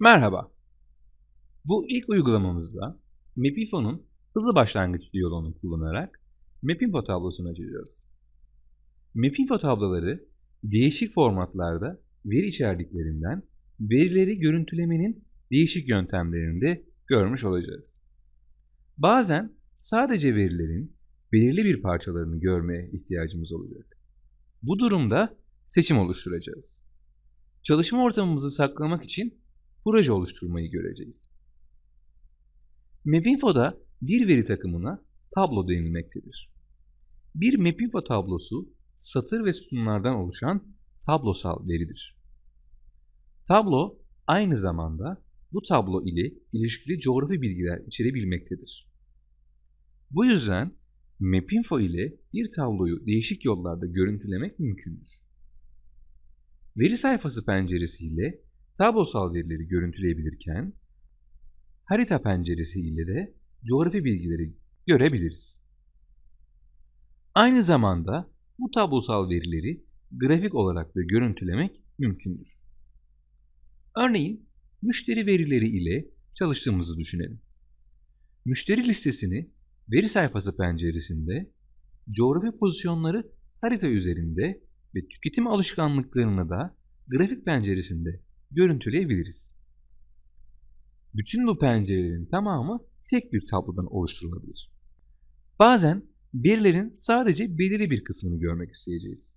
Merhaba. Bu ilk uygulamamızda Mapinfo'nun hızlı başlangıç diyaloğunu kullanarak Mapinfo tablosunu açacağız. Mapinfo tabloları değişik formatlarda veri içerdiklerinden verileri görüntülemenin değişik yöntemlerini de görmüş olacağız. Bazen sadece verilerin belirli bir parçalarını görmeye ihtiyacımız olacak. Bu durumda seçim oluşturacağız. Çalışma ortamımızı saklamak için proje oluşturmayı göreceğiz. Mapinfo'da bir veri takımına tablo denilmektedir. Bir Mapinfo tablosu satır ve sütunlardan oluşan tablosal veridir. Tablo aynı zamanda bu tablo ile ilişkili coğrafi bilgiler içerebilmektedir. Bu yüzden Mapinfo ile bir tabloyu değişik yollarda görüntülemek mümkündür. Veri sayfası penceresiyle tablosal verileri görüntüleyebilirken, harita penceresi ile de coğrafi bilgileri görebiliriz. Aynı zamanda bu tablosal verileri grafik olarak da görüntülemek mümkündür. Örneğin müşteri verileri ile çalıştığımızı düşünelim. Müşteri listesini veri sayfası penceresinde, coğrafi pozisyonları harita üzerinde ve tüketim alışkanlıklarını da grafik penceresinde görüntüleyebiliriz. Bütün bu pencerelerin tamamı tek bir tablodan oluşturulabilir. Bazen verilerin sadece belirli bir kısmını görmek isteyeceğiz.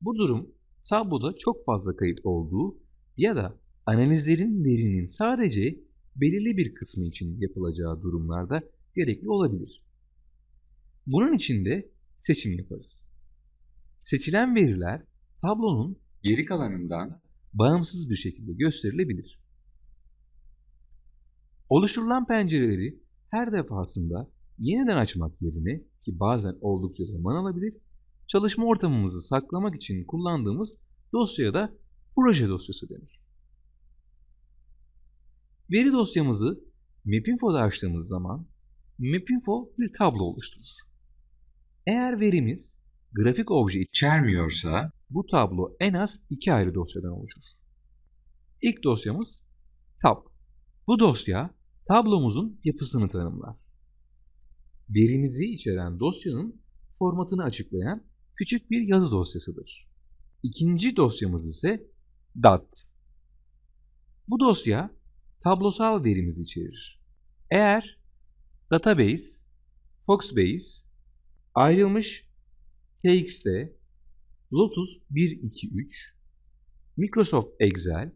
Bu durum tabloda çok fazla kayıt olduğu ya da analizlerin verinin sadece belirli bir kısmı için yapılacağı durumlarda gerekli olabilir. Bunun için de seçim yaparız. Seçilen veriler tablonun Geri kalanından bağımsız bir şekilde gösterilebilir. Oluşturulan pencereleri her defasında yeniden açmak yerine ki bazen oldukça zaman alabilir, çalışma ortamımızı saklamak için kullandığımız dosyaya da proje dosyası denir. Veri dosyamızı Mapinfo'da açtığımız zaman Mapinfo bir tablo oluşturur. Eğer verimiz grafik obje içermiyorsa bu tablo en az iki ayrı dosyadan oluşur. İlk dosyamız tab. Bu dosya tablomuzun yapısını tanımlar. Verimizi içeren dosyanın formatını açıklayan küçük bir yazı dosyasıdır. İkinci dosyamız ise dat. Bu dosya tablosal verimizi içerir. Eğer database, Foxbase, ayrılmış TXT, Lotus 123, Microsoft Excel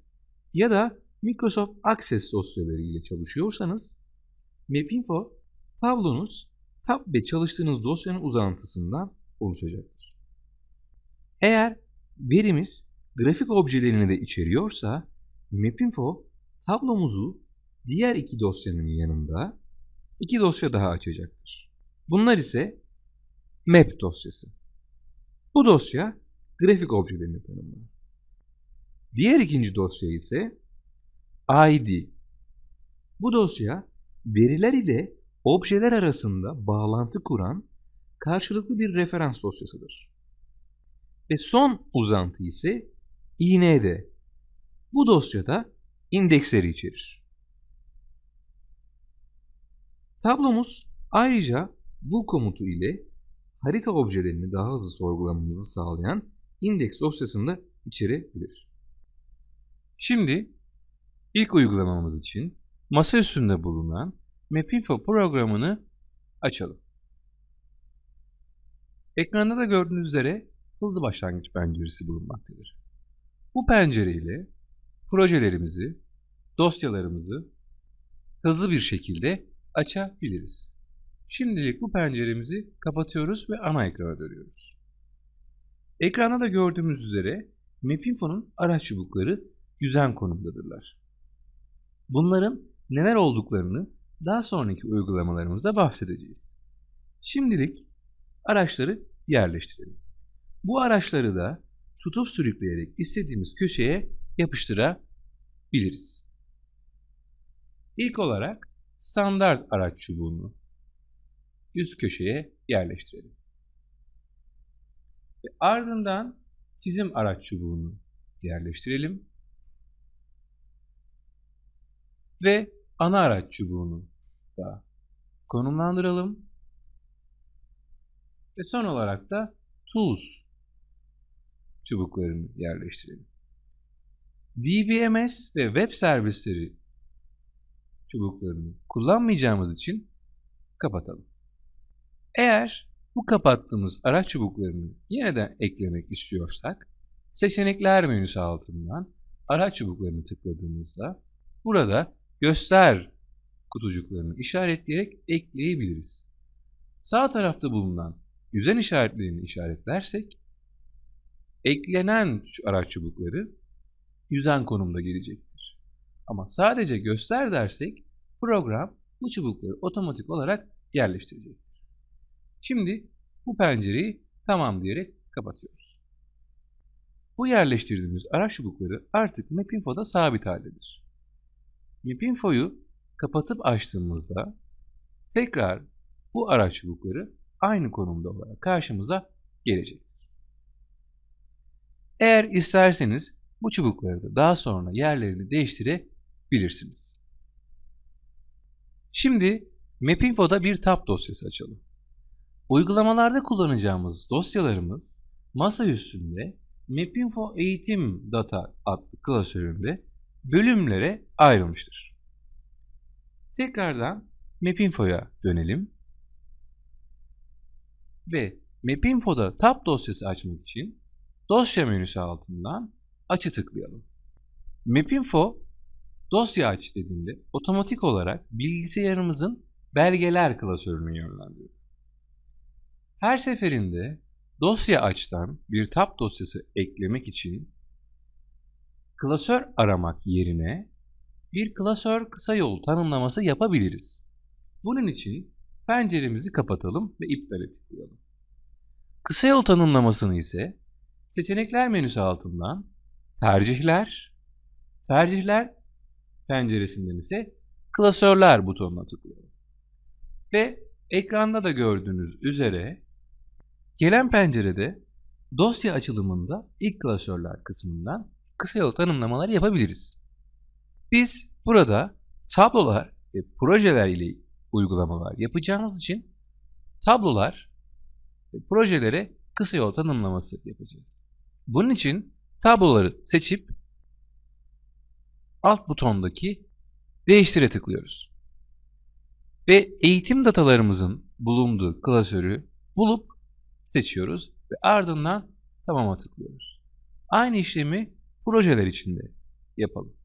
ya da Microsoft Access dosyaları ile çalışıyorsanız Mapinfo tablonuz tab ve çalıştığınız dosyanın uzantısından oluşacaktır. Eğer verimiz grafik objelerini de içeriyorsa Mapinfo tablomuzu diğer iki dosyanın yanında iki dosya daha açacaktır. Bunlar ise map dosyası. Bu dosya grafik objelerini tanımlar. Diğer ikinci dosya ise ID. Bu dosya veriler ile objeler arasında bağlantı kuran karşılıklı bir referans dosyasıdır. Ve son uzantı ise IND. Bu dosyada indeksleri içerir. Tablomuz ayrıca bu komutu ile harita objelerini daha hızlı sorgulamamızı sağlayan indeks dosyasını da içerebilir. Şimdi ilk uygulamamız için masa üstünde bulunan Mapinfo programını açalım. Ekranda da gördüğünüz üzere hızlı başlangıç penceresi bulunmaktadır. Bu pencere ile projelerimizi, dosyalarımızı hızlı bir şekilde açabiliriz. Şimdilik bu penceremizi kapatıyoruz ve ana ekrana dönüyoruz. Ekranda da gördüğümüz üzere Mapinfo'nun araç çubukları düzen konumdadırlar. Bunların neler olduklarını daha sonraki uygulamalarımızda bahsedeceğiz. Şimdilik araçları yerleştirelim. Bu araçları da tutup sürükleyerek istediğimiz köşeye yapıştırabiliriz. İlk olarak standart araç çubuğunu üst köşeye yerleştirelim. Ve ardından çizim araç çubuğunu yerleştirelim. Ve ana araç çubuğunu da konumlandıralım. Ve son olarak da Tools çubuklarını yerleştirelim. DBMS ve web servisleri çubuklarını kullanmayacağımız için kapatalım. Eğer bu kapattığımız araç çubuklarını yeniden eklemek istiyorsak seçenekler menüsü altından araç çubuklarını tıkladığımızda burada göster kutucuklarını işaretleyerek ekleyebiliriz. Sağ tarafta bulunan yüzen işaretlerini işaretlersek eklenen araç çubukları yüzen konumda gelecektir. Ama sadece göster dersek program bu çubukları otomatik olarak yerleştirecektir. Şimdi bu pencereyi tamam diyerek kapatıyoruz. Bu yerleştirdiğimiz araç çubukları artık Mapinfo'da sabit haldedir. Mapinfo'yu kapatıp açtığımızda tekrar bu araç çubukları aynı konumda olarak karşımıza gelecektir. Eğer isterseniz bu çubukları da daha sonra yerlerini değiştirebilirsiniz. Şimdi Mapinfo'da bir tab dosyası açalım. Uygulamalarda kullanacağımız dosyalarımız masa üstünde Mapinfo Eğitim Data adlı klasöründe bölümlere ayrılmıştır. Tekrardan Mapinfo'ya dönelim. Ve Mapinfo'da tab dosyası açmak için dosya menüsü altından açı tıklayalım. Mapinfo dosya aç dediğinde otomatik olarak bilgisayarımızın belgeler klasörünü yönlendiriyor. Her seferinde dosya açtan bir tab dosyası eklemek için klasör aramak yerine bir klasör kısa yol tanımlaması yapabiliriz. Bunun için penceremizi kapatalım ve iptale tıklayalım. Kısa yol tanımlamasını ise seçenekler menüsü altından tercihler, tercihler penceresinden ise klasörler butonuna tıklayalım. Ve ekranda da gördüğünüz üzere gelen pencerede dosya açılımında ilk klasörler kısmından kısa yol tanımlamaları yapabiliriz. Biz burada tablolar ve projeler ile uygulamalar yapacağımız için tablolar ve projelere kısa yol tanımlaması yapacağız. Bunun için tabloları seçip alt butondaki değiştire tıklıyoruz. Ve eğitim datalarımızın bulunduğu klasörü bulup seçiyoruz ve ardından tamama tıklıyoruz. Aynı işlemi projeler için de yapalım.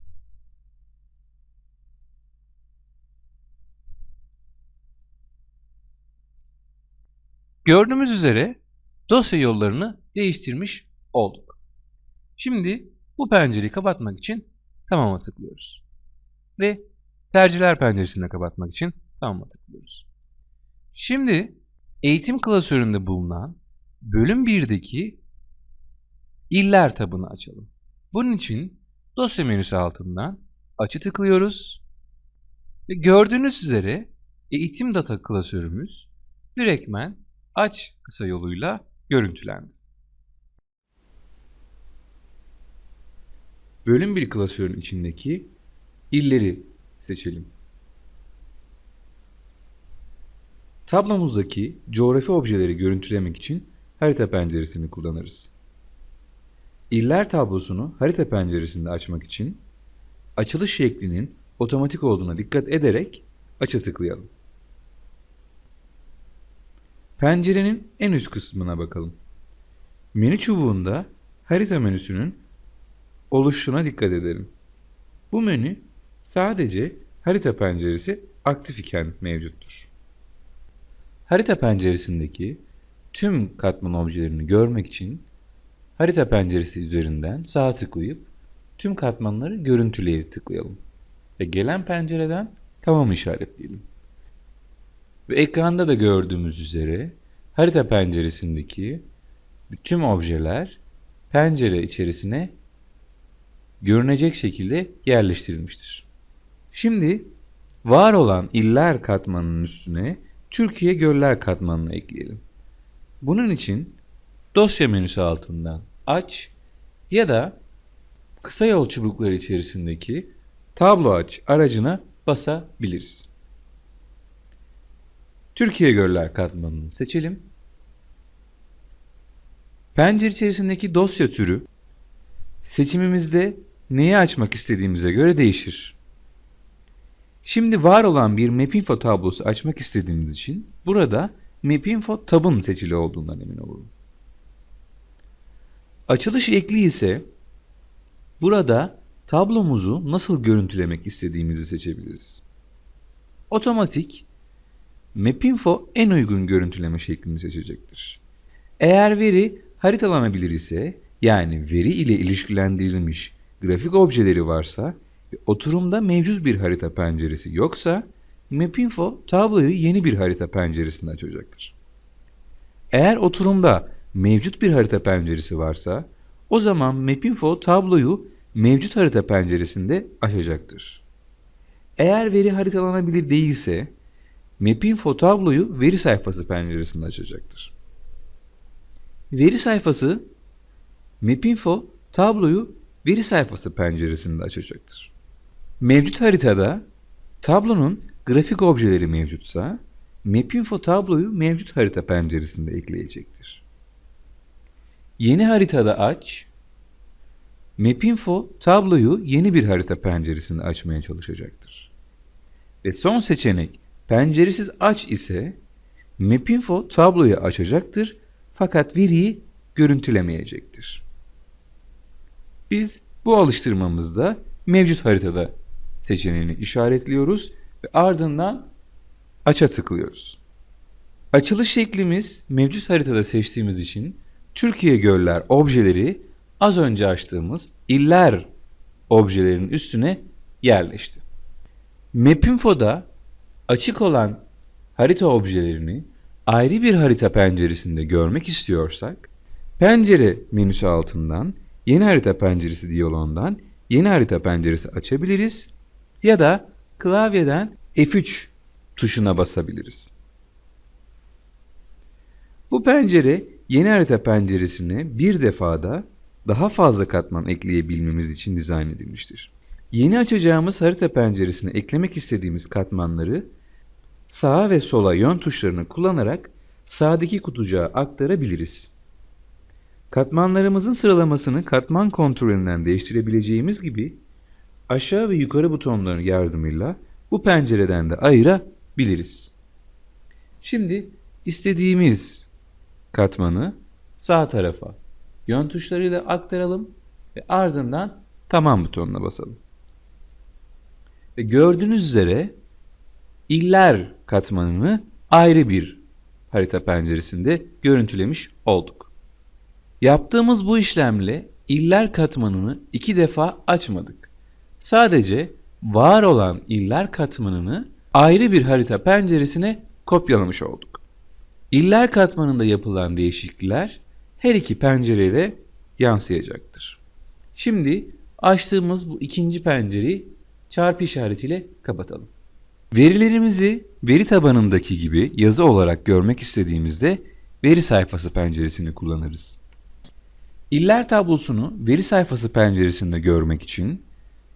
Gördüğümüz üzere dosya yollarını değiştirmiş olduk. Şimdi bu pencereyi kapatmak için tamama tıklıyoruz. Ve tercihler penceresini kapatmak için tamama tıklıyoruz. Şimdi eğitim klasöründe bulunan bölüm 1'deki iller tabını açalım. Bunun için dosya menüsü altından açı tıklıyoruz. Ve gördüğünüz üzere eğitim data klasörümüz direktmen aç kısa yoluyla görüntülendi. Bölüm 1 klasörün içindeki illeri seçelim. Tablomuzdaki coğrafi objeleri görüntülemek için harita penceresini kullanırız. İller tablosunu harita penceresinde açmak için açılış şeklinin otomatik olduğuna dikkat ederek açı tıklayalım. Pencerenin en üst kısmına bakalım. Menü çubuğunda harita menüsünün oluştuğuna dikkat edelim. Bu menü sadece harita penceresi aktif iken mevcuttur. Harita penceresindeki tüm katman objelerini görmek için harita penceresi üzerinden sağ tıklayıp tüm katmanları görüntüleye tıklayalım. Ve gelen pencereden tamam işaretleyelim. Ve ekranda da gördüğümüz üzere harita penceresindeki tüm objeler pencere içerisine görünecek şekilde yerleştirilmiştir. Şimdi var olan iller katmanının üstüne Türkiye göller katmanını ekleyelim. Bunun için dosya menüsü altından aç ya da kısa yol çubukları içerisindeki tablo aç aracına basabiliriz. Türkiye Göller katmanını seçelim. Pencere içerisindeki dosya türü seçimimizde neyi açmak istediğimize göre değişir. Şimdi var olan bir Mapinfo tablosu açmak istediğimiz için burada Mapinfo tabın seçili olduğundan emin olalım. Açılış ekli ise burada tablomuzu nasıl görüntülemek istediğimizi seçebiliriz. Otomatik Mapinfo en uygun görüntüleme şeklini seçecektir. Eğer veri haritalanabilir ise yani veri ile ilişkilendirilmiş grafik objeleri varsa oturumda mevcut bir harita penceresi yoksa Mapinfo tabloyu yeni bir harita penceresinde açacaktır. Eğer oturumda mevcut bir harita penceresi varsa o zaman Mapinfo tabloyu mevcut harita penceresinde açacaktır. Eğer veri haritalanabilir değilse Mapinfo tabloyu veri sayfası penceresinde açacaktır. Veri sayfası Mapinfo tabloyu veri sayfası penceresinde açacaktır. Mevcut haritada tablonun grafik objeleri mevcutsa Mapinfo tabloyu mevcut harita penceresinde ekleyecektir. Yeni haritada aç Mapinfo tabloyu yeni bir harita penceresinde açmaya çalışacaktır. Ve son seçenek penceresiz aç ise Mapinfo tabloyu açacaktır fakat veriyi görüntülemeyecektir. Biz bu alıştırmamızda mevcut haritada seçeneğini işaretliyoruz ve ardından aça tıklıyoruz. Açılış şeklimiz mevcut haritada seçtiğimiz için Türkiye göller objeleri az önce açtığımız iller objelerinin üstüne yerleşti. Mapinfo'da açık olan harita objelerini ayrı bir harita penceresinde görmek istiyorsak, pencere menüsü altından yeni harita penceresi diyaloğundan yeni harita penceresi açabiliriz ya da klavyeden F3 tuşuna basabiliriz. Bu pencere yeni harita penceresine bir defada daha fazla katman ekleyebilmemiz için dizayn edilmiştir. Yeni açacağımız harita penceresine eklemek istediğimiz katmanları sağa ve sola yön tuşlarını kullanarak sağdaki kutucuğa aktarabiliriz. Katmanlarımızın sıralamasını katman kontrolünden değiştirebileceğimiz gibi aşağı ve yukarı butonların yardımıyla bu pencereden de ayırabiliriz. Şimdi istediğimiz katmanı sağ tarafa yön tuşlarıyla aktaralım ve ardından tamam butonuna basalım. Ve gördüğünüz üzere iller katmanını ayrı bir harita penceresinde görüntülemiş olduk. Yaptığımız bu işlemle iller katmanını iki defa açmadık. Sadece var olan iller katmanını ayrı bir harita penceresine kopyalamış olduk. İller katmanında yapılan değişiklikler her iki pencereye de yansıyacaktır. Şimdi açtığımız bu ikinci pencereyi çarpı işaretiyle kapatalım. Verilerimizi veri tabanındaki gibi yazı olarak görmek istediğimizde veri sayfası penceresini kullanırız. İller tablosunu veri sayfası penceresinde görmek için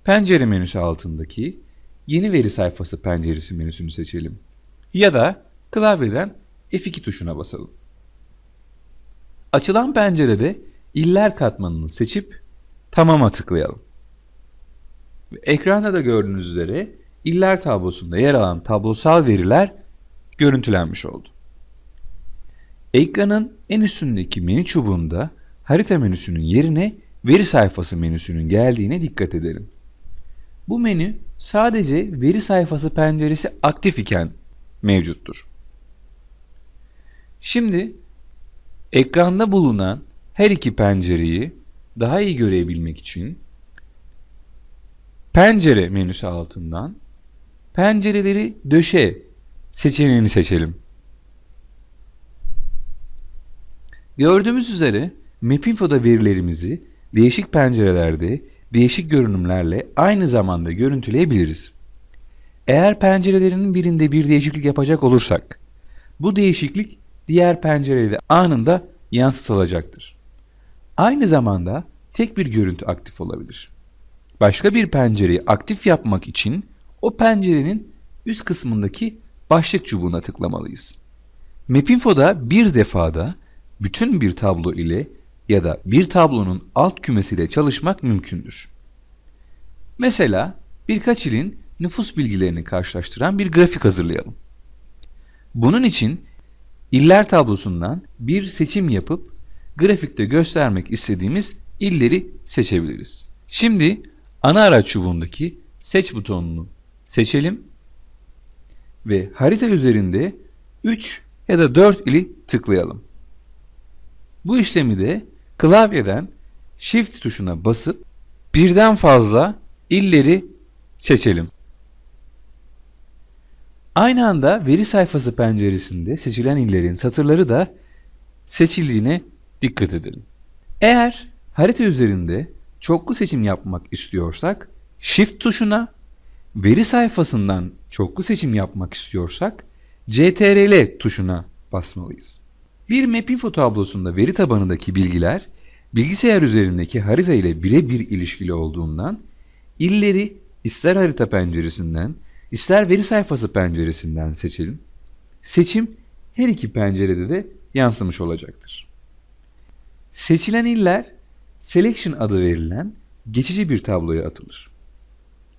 pencere menüsü altındaki yeni veri sayfası penceresi menüsünü seçelim. Ya da klavyeden F2 tuşuna basalım. Açılan pencerede iller katmanını seçip tamama tıklayalım. Ve ekranda da gördüğünüz üzere iller tablosunda yer alan tablosal veriler görüntülenmiş oldu. Ekranın en üstündeki menü çubuğunda harita menüsünün yerine veri sayfası menüsünün geldiğine dikkat edelim. Bu menü sadece veri sayfası penceresi aktif iken mevcuttur. Şimdi ekranda bulunan her iki pencereyi daha iyi görebilmek için pencere menüsü altından pencereleri döşe seçeneğini seçelim. Gördüğümüz üzere Mapinfo'da verilerimizi değişik pencerelerde değişik görünümlerle aynı zamanda görüntüleyebiliriz. Eğer pencerelerinin birinde bir değişiklik yapacak olursak, bu değişiklik diğer pencerede anında yansıtılacaktır. Aynı zamanda tek bir görüntü aktif olabilir. Başka bir pencereyi aktif yapmak için o pencerenin üst kısmındaki başlık çubuğuna tıklamalıyız. Mapinfo'da bir defada bütün bir tablo ile ya da bir tablonun alt kümesiyle çalışmak mümkündür. Mesela birkaç ilin nüfus bilgilerini karşılaştıran bir grafik hazırlayalım. Bunun için iller tablosundan bir seçim yapıp grafikte göstermek istediğimiz illeri seçebiliriz. Şimdi ana araç çubuğundaki seç butonunu seçelim ve harita üzerinde 3 ya da 4 ili tıklayalım. Bu işlemi de klavyeden Shift tuşuna basıp birden fazla illeri seçelim. Aynı anda veri sayfası penceresinde seçilen illerin satırları da seçildiğine dikkat edelim. Eğer harita üzerinde çoklu seçim yapmak istiyorsak Shift tuşuna, veri sayfasından çoklu seçim yapmak istiyorsak CTRL tuşuna basmalıyız. Bir Mapinfo tablosunda veri tabanındaki bilgiler bilgisayar üzerindeki harita ile birebir ilişkili olduğundan illeri ister harita penceresinden ister veri sayfası penceresinden seçelim. Seçim her iki pencerede de yansımış olacaktır. Seçilen iller Selection adı verilen geçici bir tabloya atılır.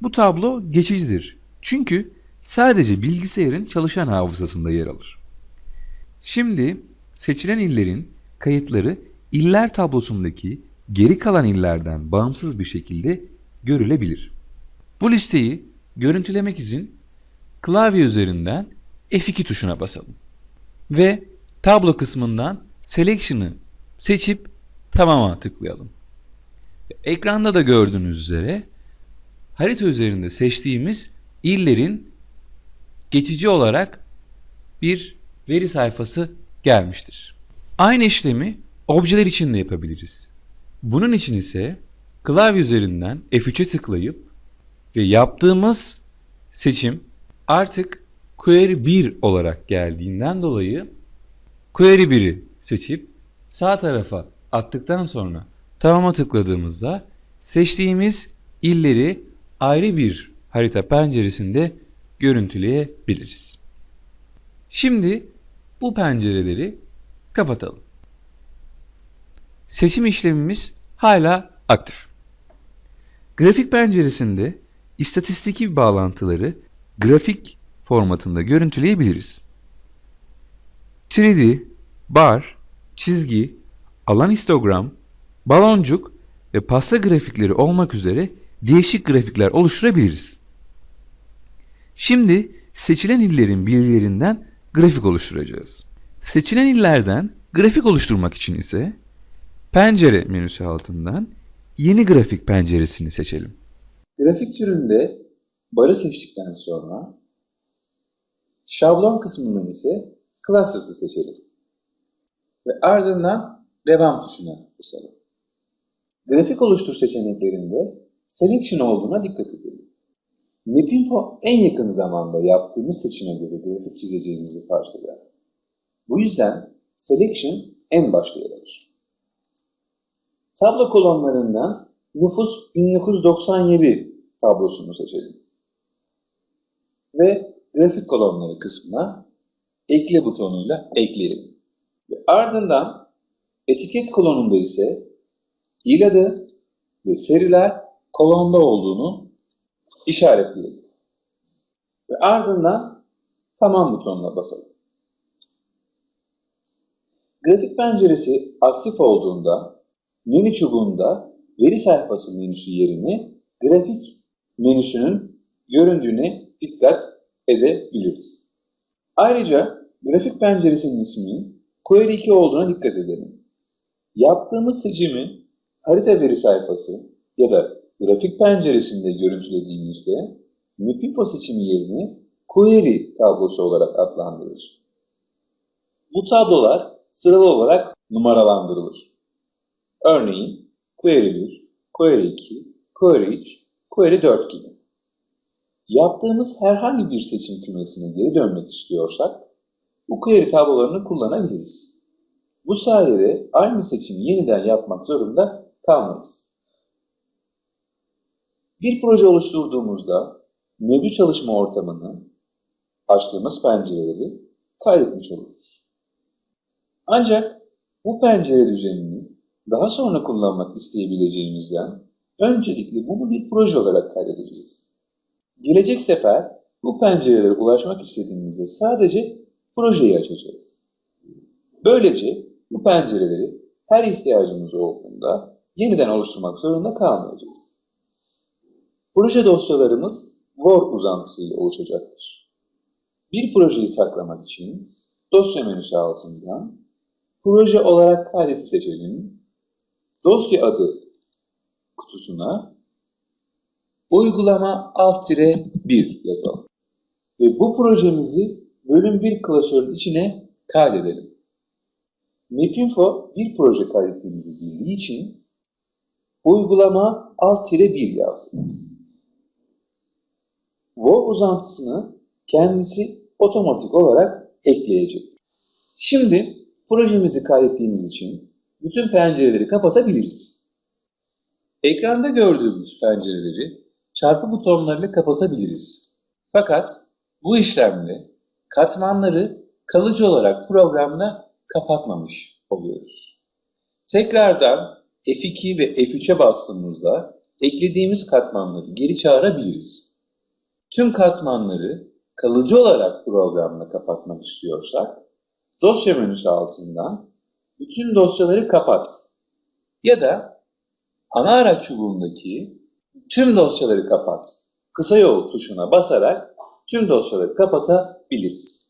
Bu tablo geçicidir. Çünkü sadece bilgisayarın çalışan hafızasında yer alır. Şimdi seçilen illerin kayıtları iller tablosundaki geri kalan illerden bağımsız bir şekilde görülebilir. Bu listeyi görüntülemek için klavye üzerinden F2 tuşuna basalım. Ve tablo kısmından Selection'ı seçip Tamam'a tıklayalım. Ekranda da gördüğünüz üzere harita üzerinde seçtiğimiz illerin geçici olarak bir veri sayfası gelmiştir. Aynı işlemi objeler için de yapabiliriz. Bunun için ise klavye üzerinden F3'e tıklayıp ve yaptığımız seçim artık query 1 olarak geldiğinden dolayı query 1'i seçip sağ tarafa attıktan sonra tamama tıkladığımızda seçtiğimiz illeri ayrı bir harita penceresinde görüntüleyebiliriz. Şimdi bu pencereleri kapatalım. Seçim işlemimiz hala aktif. Grafik penceresinde istatistiki bağlantıları grafik formatında görüntüleyebiliriz. 3D, bar, çizgi, alan histogram, baloncuk ve pasta grafikleri olmak üzere değişik grafikler oluşturabiliriz. Şimdi seçilen illerin bilgilerinden grafik oluşturacağız. Seçilen illerden grafik oluşturmak için ise pencere menüsü altından yeni grafik penceresini seçelim. Grafik türünde barı seçtikten sonra şablon kısmından ise cluster'ı seçelim. Ve ardından devam tuşuna basalım. Grafik oluştur seçeneklerinde selection olduğuna dikkat edelim. Mapinfo en yakın zamanda yaptığımız seçime göre grafik çizeceğimizi farz eder. Bu yüzden selection en başta yer alır. Tablo kolonlarından nüfus 1997 tablosunu seçelim. Ve grafik kolonları kısmına ekle butonuyla ekleyelim. Ve ardından etiket kolonunda ise il adı ve seriler kolonda olduğunu işaretleyelim. Ve ardından tamam butonuna basalım. Grafik penceresi aktif olduğunda menü çubuğunda veri sayfası menüsü yerine grafik menüsünün göründüğüne dikkat edebiliriz. Ayrıca grafik penceresinin isminin Query 2 olduğuna dikkat edelim. Yaptığımız seçimi harita veri sayfası ya da grafik penceresinde görüntülediğimizde Mapinfo seçimi yerini Query tablosu olarak adlandırır. Bu tablolar sıralı olarak numaralandırılır. Örneğin Query 1, Query 2, Query 3, Query 4 gibi. Yaptığımız herhangi bir seçim kümesine geri dönmek istiyorsak bu query tablolarını kullanabiliriz. Bu sayede aynı seçimi yeniden yapmak zorunda kalmayız. Bir proje oluşturduğumuzda mevcut çalışma ortamını, açtığımız pencereleri kaydetmiş oluruz. Ancak bu pencere düzenini daha sonra kullanmak isteyebileceğimizden öncelikle bunu bir proje olarak kaydedeceğiz. Gelecek sefer bu pencerelere ulaşmak istediğimizde sadece projeyi açacağız. Böylece bu pencereleri her ihtiyacımız olduğunda yeniden oluşturmak zorunda kalmayacağız. Proje dosyalarımız Word uzantısıyla oluşacaktır. Bir projeyi saklamak için dosya menüsü altından proje olarak kaydet seçelim. Dosya adı kutusuna uygulama alt 1 yazalım. Ve bu projemizi bölüm 1 klasörün içine kaydedelim. Mapinfo bir proje kaydettiğimizi bildiği için uygulama alt 1 yazdım. Word uzantısını kendisi otomatik olarak ekleyecektir. Şimdi projemizi kaydettiğimiz için bütün pencereleri kapatabiliriz. Ekranda gördüğümüz pencereleri çarpı butonlarıyla kapatabiliriz. Fakat bu işlemle katmanları kalıcı olarak programda kapatmamış oluyoruz. Tekrardan F2 ve F3'e bastığımızda eklediğimiz katmanları geri çağırabiliriz. Tüm katmanları kalıcı olarak programla kapatmak istiyorsak dosya menüsü altından bütün dosyaları kapat ya da ana araç çubuğundaki tüm dosyaları kapat kısa yol tuşuna basarak tüm dosyaları kapatabiliriz.